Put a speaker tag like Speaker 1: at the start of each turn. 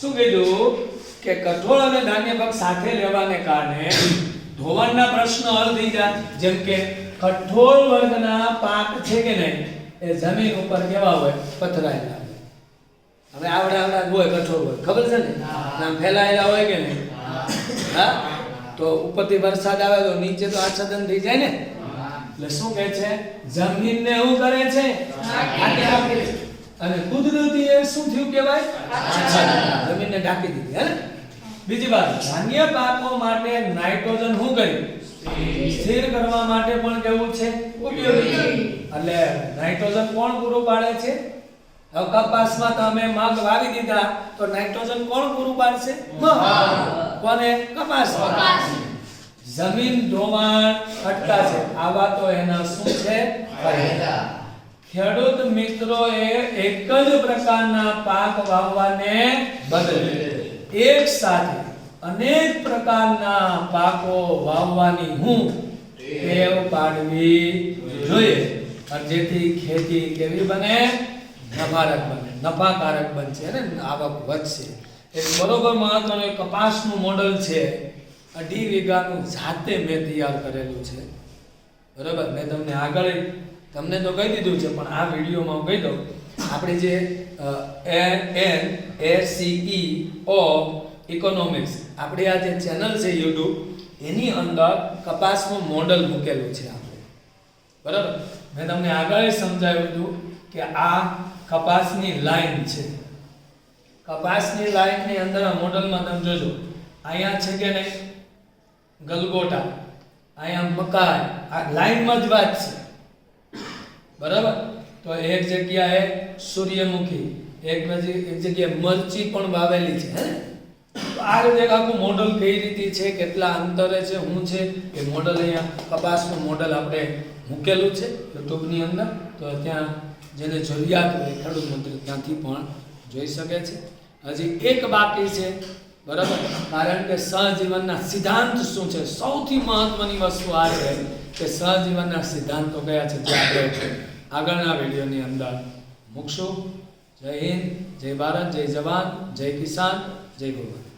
Speaker 1: શું કીધું? કે કઠોળ અને ધાન્ય પાક સાથે લેવાને કારણે ધોવાણના પ્રશ્નો હલ થઈ જાય. જેમ કે કઠોળ વર્ગના પાક છે કે નહીં એ જમીન ઉપર કેવા હોય? પથરાયેલા હોય. હવે આવડા આવડા હોય કઠોળ હોય ખબર છે ને? આમ ફેલાયેલા હોય કે નહીં? હા. તો ઉપરથી વરસાદ આવે તો નીચે તો આચ્છાદન થઈ જાય ને? એટલે શું કહે છે? જમીનને શું કરે છે? ઢાંકી રાખે છે. અને કુદરતી એ શું થયું કહેવાય? જમીનને ઢાંકી દીધી હે બીજી વાત ધાન્ય પાકો માટે નાઇટ્રોજન શું કર્યું સ્થિર કરવા માટે પણ કેવું છે? ઉપયોગી. એટલે નાઇટ્રોજન કોણ પૂરું પાડે છે? હવે કપાસમાં તમે મગ વાવી દીધા તો નાઇટ્રોજન કોણ પૂરું પાડશે? કોને? કપાસ. જમીન ધોવાણ અટકાશે. આવા તો એના શું છે? ફાયદા. ખેડૂત મિત્રોએ એક જ પ્રકારના પાક વાવવાને બદલે એક સાથે અનેક પ્રકારના પાકો વાવવાની હું ટેવ પાડવી જોઈએ. જેથી ખેતી કેવી બને? નફારક બને. નફાકારક બનશે ને આવક વધશે. એક બરોબર મહત્વનું કપાસનું મોડલ છે. અઢી વીઘાનું જાતે મેં તૈયાર કરેલું છે. બરોબર? મેં તમને આગળ તમને તો કહી દીધું છે, પણ આ વિડીયોમાં હું કહી દઉં. આપણે જે N, A, C, E, O economics આપણી આ જે ચેનલ છે યુટ્યુબ, એની અંદર કપાસનું મોડલ મૂકેલું છે આપણે. બરાબર? મેં તમને આગળ સમજાવ્યું હતું કે આ કપાસની લાઈન છે. કપાસની લાઈનની અંદર આ મોડલમાં તમે જોજો. અહીંયા છે કે નહીં? ગલગોટા. અહીંયા મકાઈ. આ લાઈનમાં જ વાત છે. બરાબર? તો એક જગ્યાએ સૂર્યમુખી, એક બાજુ એક જગ્યાએ મરચી પણ વાવેલી છે, હે આ રીતે આખું મોડલ કઈ રીતે છે, કેટલા અંતરે છે, શું છે? એ મોડલ અહીંયા કપાસનું મોડલ આપણે મૂકેલું છે યુટ્યુબની અંદર. તો ત્યાં જેને જરૂરિયાત હોય ખેડૂત મંત્રી ત્યાંથી પણ જોઈ શકે છે. હજી એક બાકી છે, બરાબર? કારણ કે સહજીવનના સિદ્ધાંત શું છે? સૌથી મહત્વની વસ્તુ આ છે કે સહજીવનના સિદ્ધાંતો કયા છે જે આપણે આગળના વિડીયોની અંદર મૂકશું. જય હિન્દ જય ભારત જય જવાન જય કિસાન જય ભગવાન